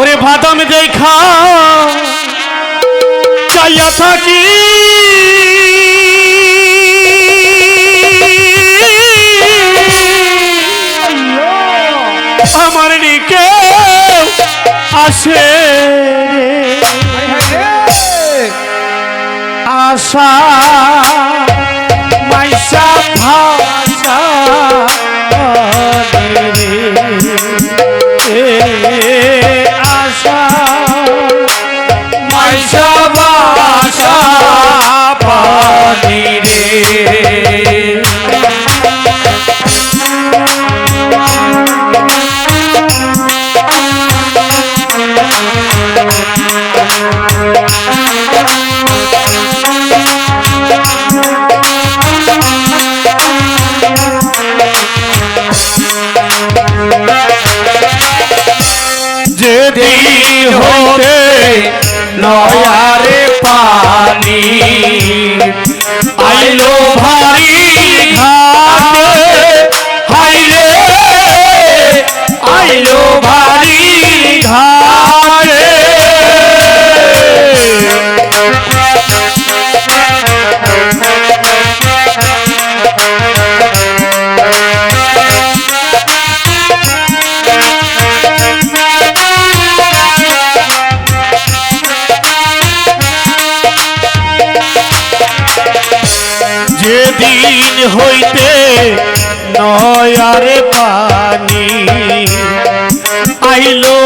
ওরে বাদাম দেখা চাইয়া থাকি। আমার নিকে আসে। আশা মাইসা ভাষা সেদিন হইতে নয়ারে পানি। আইলো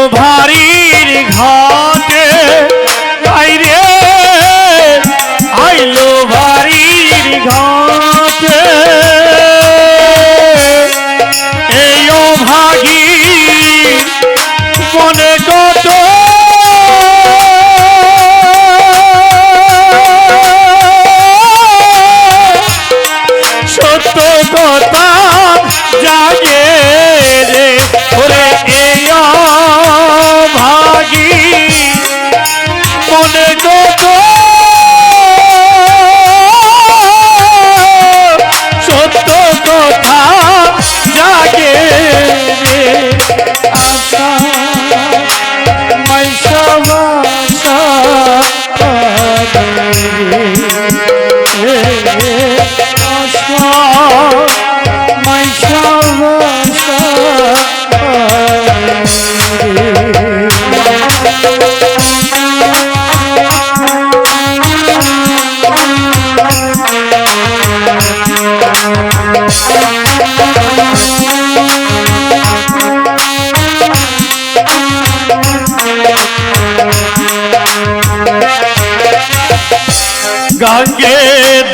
গঙ্গে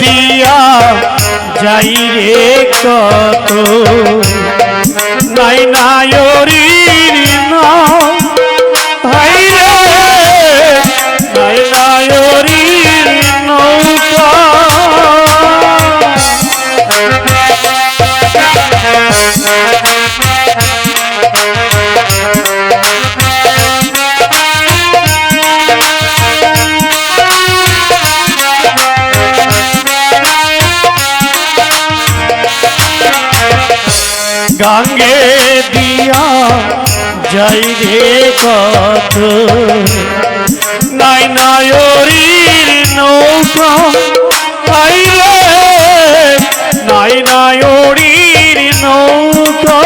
দিয়া যাই রে কত। নাই নায়র গাঙ্গে দিয়া যাই রে কত নাই নায়রীর নৌকা তাই রে। নাই নায়রীর নৌকা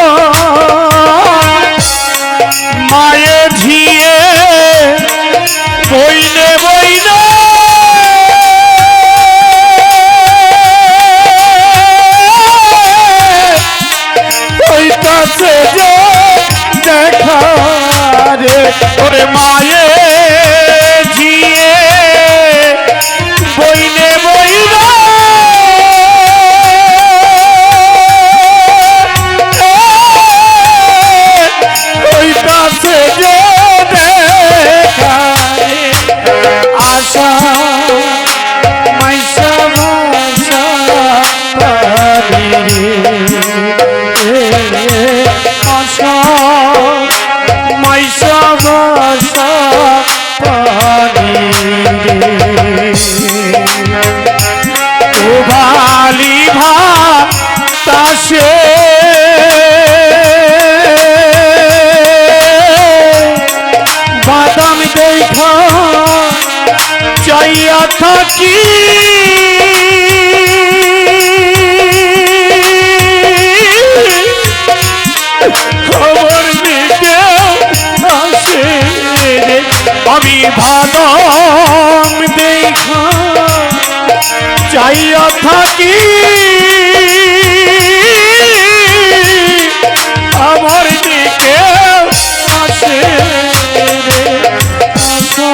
ভালি ভা তাসে বাদাম দেখ চাইয়া থাকি। খবর নিতে আমি ভাদম দেখা চাইয়া থাকি। আমার দিকে আসে রে আশা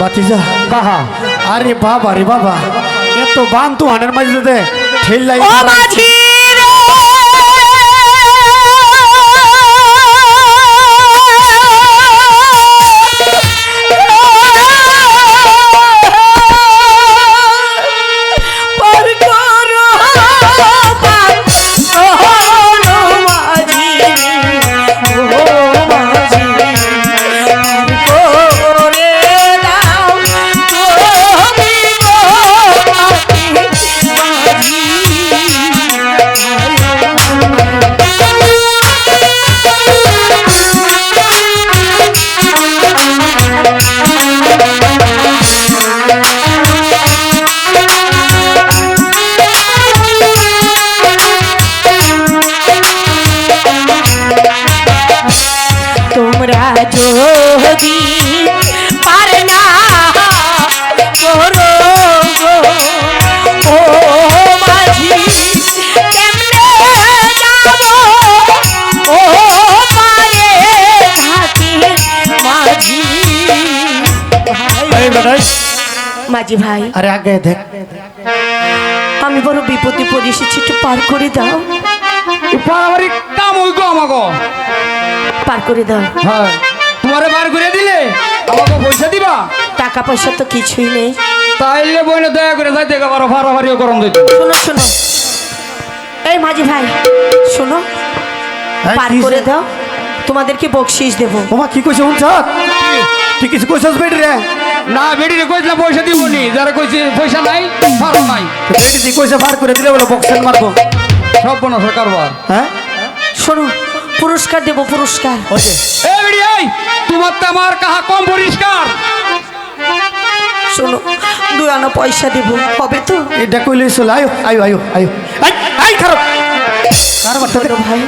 বাতিজা। কাহা? আরে বাবা রে বাবা। এত বান তো হানের মাঝে! দে ঠেলাই মাঝি ভাই। আরে আগে দেখ। আমি বড় বিপদে পড়ে এসেছি একটু পার করে দাও। পারাবারি কাম হই গো পার করে দাও। হ্যাঁ তোমারে বার করে দিলে? আমাকে পয়সা দিবা? টাকা পয়সা তো কিছুই নেই। তাইলে বইনে দয়া করে যাইতে পারো ফারাফারিও করম দিত। শোনো শোনো। এই মাঝি ভাই শোনো। হ্যাঁ, পার করে? দাও। তোমাদেরকে বকশিস দেব। ওমা কি কইছে শুনছ? তুই কিছু কইছস বেটি রে? না বেটিরে কইছিলাম পয়সা দিব নি। যারা কইছে পয়সা নাই ফারো নাই। বেটি তুই কইছে বার করে দিলে বলে বক্সেন মারবো। সব বনা সরকার বার হ্যাঁ? শোনো পুরস্কার দেব পুরস্কার। যে এই বেটি এই তোমার তো আমার কাহা কম পরিষ্কার। শোনো দুই আনা পয়সা দেব হবে তো? এটা কইলে চলে আয়ো আয়ো আয়ো আয়ো। আই আই খারাপ। কার বাচ্চা বলো ভাই।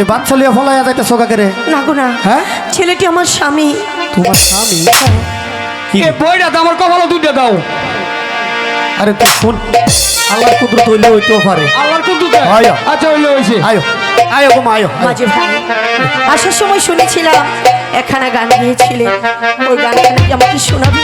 এই বাচ্চা লিয়া ফলাইয়া যাইতে সোগা করে না গো না। হ্যাঁ? ছেলেটি আমার স্বামী। তোমার স্বামী কি? বইটা আমার কপালে দুইটা দাও। আরে তুই শোন আল্লাহর কুদরত হইলে হইতেও পারে। আল্লাহর কুদু দে আচ্ছা হইলে হইছে। আয়ো। আয়ো গো আয়ো। মাঝে ভাই আসার সময় শুনেছিলাম একখানা গান গিয়েছিলে। ওই গানটা নাকি আমাকে শোনাবে?